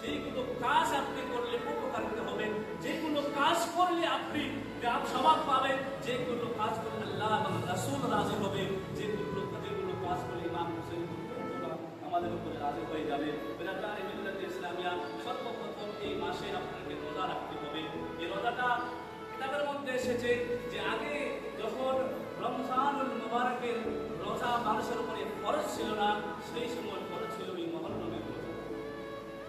যেগুলো কাজ আপনি করলে উপকারিত হবেন যেগুলো কাজ করলে আপনি স্বভাব পাবেন যেগুলো কাজ করলে আল্লাহ রাসূল রাজি হবে যেগুলো যেগুলো কাজ করলে ইমাম হোসেন আমাদের উপরে রাজি হয়ে যাবে। ইসলামিয়া, সর্বপ্রথম এই মাসে আপনাকে রোজা রাখতে হবে। এই রোজাটা কিতাবের মধ্যে এসেছে যে আগে যখন রমজানুল মুবারকের রোজা মানুষের উপরে ফরজ ছিল না, সেই সময় ফরজ ছিল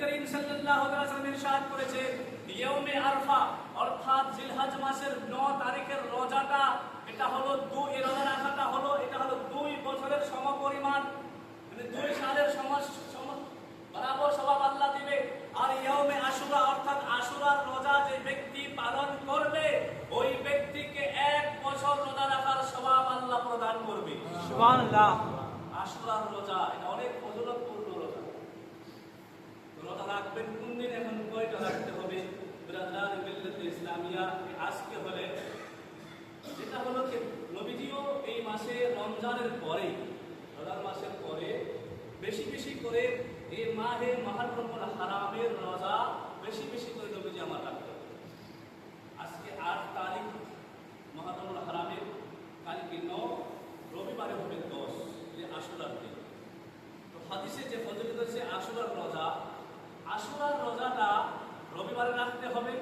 করিম সাল্লাল্লাহু ইরশাদ করেছে, ইয়াউমে আরফা অর্থাৎ জিলহজ মাসের 9 তারিখের রোজাটা, এটা হলো দুই রোজা রাখাটা হলো, এটা হলো দুই বছরের সমপরিমাণ। মানে দুই সালের বরাবর স্বভাব আল্লাহ দিবে। আর ইয়াউমে আশুরা, অর্থাৎ আশুরার রোজা যে ব্যক্তি পালন করবে, ওই ব্যক্তিকে এক বছর রোজা রাখার স্বভাব আল্লাহ প্রদান করবে। সুবহানাল্লাহ আশুরার রোজা এটা অনেক ফজলতপূর্ণ রোজা রোজা রাখবেন কোন দিন এখন কয়টা রাখতে হবে বিরাদার মিল্লাতে ইসলামিয়া আজকে হলে, যেটা হলো নবীজিও এই মাসে রমজানের পরে রোজার মাসের পরে বেশি বেশি করে এই মাহে হারামের রোজা বেশি বেশি করে নবীজি আমার আজকে আট তারিখ হারামের, কালকে ন, রবিবারে হবে দশ যে আশুরার দিন। তো হাদিসে যে ফজলত হচ্ছে আশুরার রোজা, আশুরার রোজাটা রবিবারে রাখতে হবে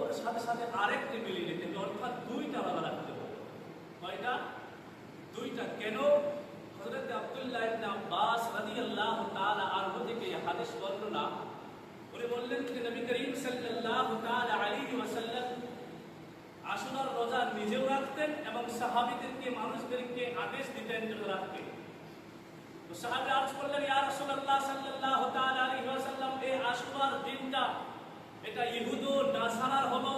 ওর সাথে সাথে আরেকটি মিলিয়ে নিতে হবে, অর্থাৎ দুইটা রোজা রাখতে হবে। কয়টা? দুইটা। কেন? হযরত আব্দুল্লাহ ইবনে আব্বাস রাদিয়াল্লাহু তাআলা আনহু থেকে হাদিস বর্ণনা উনি বললেন যে, নবী করিম সাল্লাল্লাহু তাআলা আলাইহি ওয়াসাল্লাম আশুরার রোজা নিজেও রাখতেন এবং সাহাবীদেরকে, মানুষদেরকে আদেশ দিতেন যে রাখতে। তো সাহাবী আরজ করলেন, ইয়া রাসূলুল্লাহ সাল্লাল্লাহু তাআলা আলাইহি ওয়াসাল্লাম, এই আশুরার দিনটা এটা ইহুদ ও নাসারার হলো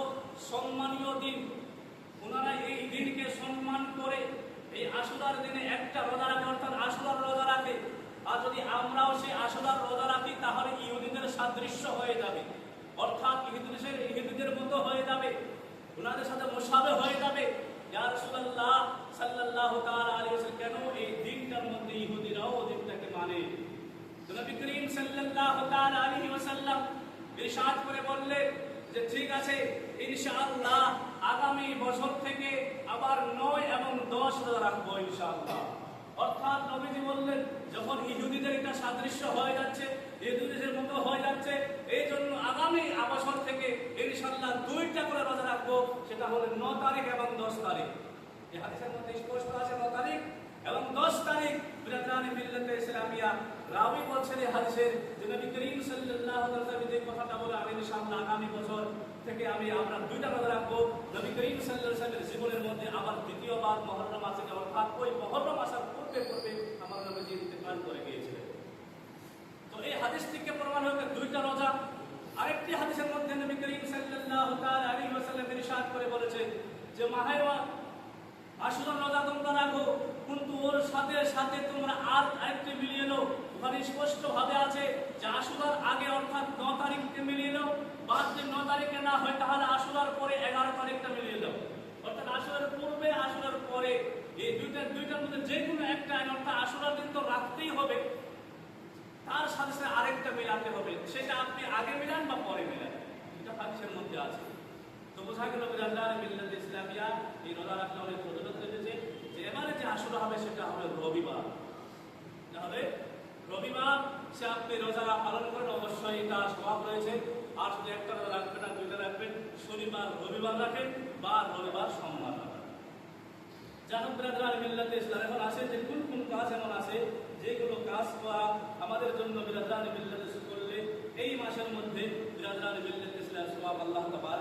সম্মানীয় দিন। ওনারা এই দিনকে সম্মান করে এই আশুরার দিনে একটা রোজা রাখে, অর্থাৎ আশুরার রোজা রাখে। আর যদি আমরাও সেই আশুরার রোজা রাখি, তাহলে ইহুদিদের সাদৃশ্য হয়ে যাবে। অর্থাৎ ইহুদিদের ইহুদিদের মতো হয়ে যাবে। ওনাদের সাথে মোসাবে হয়ে যাবে। ইয়া রাসূলুল্লাহ সাল্লাল্লাহু তাআলা আলাইহি ওয়াসাল্লাম, কেন এই দিনটার মধ্যে ইহুদিরাও দিনটাকে মানে? নবী করিম সাল্লাল্লাহু তাআলা আলাইহি ওয়াসাল্লাম ইরশাদ করে বললেন যে ঠিক আছে, ইনশাআল্লাহ আগামী বছর থেকে আবার নয় এবং দশ রাখব ইনশাআল্লাহ। অর্থাৎ নবীজি বললেন, যখন ইহুদিদের এটা সাদৃশ্য হয়ে যাচ্ছে, ইহুদিদের মতো হয়ে যাচ্ছে এই জন্য আগামী বছর থেকে ইনশাআল্লাহ দুইটা করে রোজা রাখব, সেটা হলো ন তারিখ এবং দশ তারিখ। এই হাদিসের মধ্যে স্পষ্ট আছে ন তারিখ এবং দশ তারিখ বিরাদানি মিল্লাতে ইসলামিয়া। রাবি বলছেন এই হাদিসের যে নবী করিম সাল্লাল্লাহু আলাইহি যে কথাটা বলে আমি ইনশাআল্লাহ আগামী বছর থেকে আমি আমরা দুইটা রোজা রাখব। নবী করিম ওয়াসাল্লামের জীবনের মধ্যে আবার দ্বিতীয়বার মুহররম মাসে অর্থাৎ ওই মুহররম আসার পূর্বে পূর্বে আমার নবীজি ইন্তেকাল করে গিয়েছিলেন। তো এই হাদিস থেকে প্রমাণ হয়ে দুইটা রোজা। আরেকটি হাদিসের মধ্যে নবী করিম তাআলা আলাইহি ওয়াসাল্লাম ইরশাদ করে বলেছেন যে মাহেওয়া আশুরা রোজা তোমরা রাখো। কিন্তু ওর সাথে সাথে তোমরা আর আরেকটি মিলিয়ে নাও। ওখানে স্পষ্ট ভাবে আছে যে আশুরার আগে অর্থাৎ ন তারিখকে মিলিয়ে বা যদি ন তারিখে না হয় তাহলে আশুরার পরে এগারো তারিখটা মিলিয়ে নাও অর্থাৎ আশুরার পূর্বে, আশুরার পরে এই দুইটা, দুইটার মধ্যে যে কোনো একটা আইন, অর্থাৎ আশুরার দিন তো রাখতেই হবে। তার সাথে সাথে আরেকটা মেলাতে হবে। সেটা আপনি আগে মিলান বা পরে মিলান? এটা হাদিসের মধ্যে আছে। তো বোঝা গেল যে আল্লাহ ইসলামিয়া এই রোজা রাখলে অনেক প্রচলিত হয়েছে। যে এবারে যে আসর হবে, সেটা হবে রবিবার। তাহলে রবিবার সে আপনি রোজা পালন করেন অবশ্যই তার স্বভাব রয়েছে। আর একটা রোজা রাখবেন না, দুইটা রাখবেন। শনিবার, রবিবার রাখেন বা রবিবার সোমবার রাখেন। জানুন বিরাদরান মিল্লাতে ইসলাম এখন আছে, যে কোন কোন কাজ এমন আছে, যেগুলো কাজ করা আমাদের জন্য বিরাদরান মিল্লাতে করলে এই মাসের মধ্যে বিরাদরান মিল্লাতে ইসলাম সবাব আল্লাহ তাবার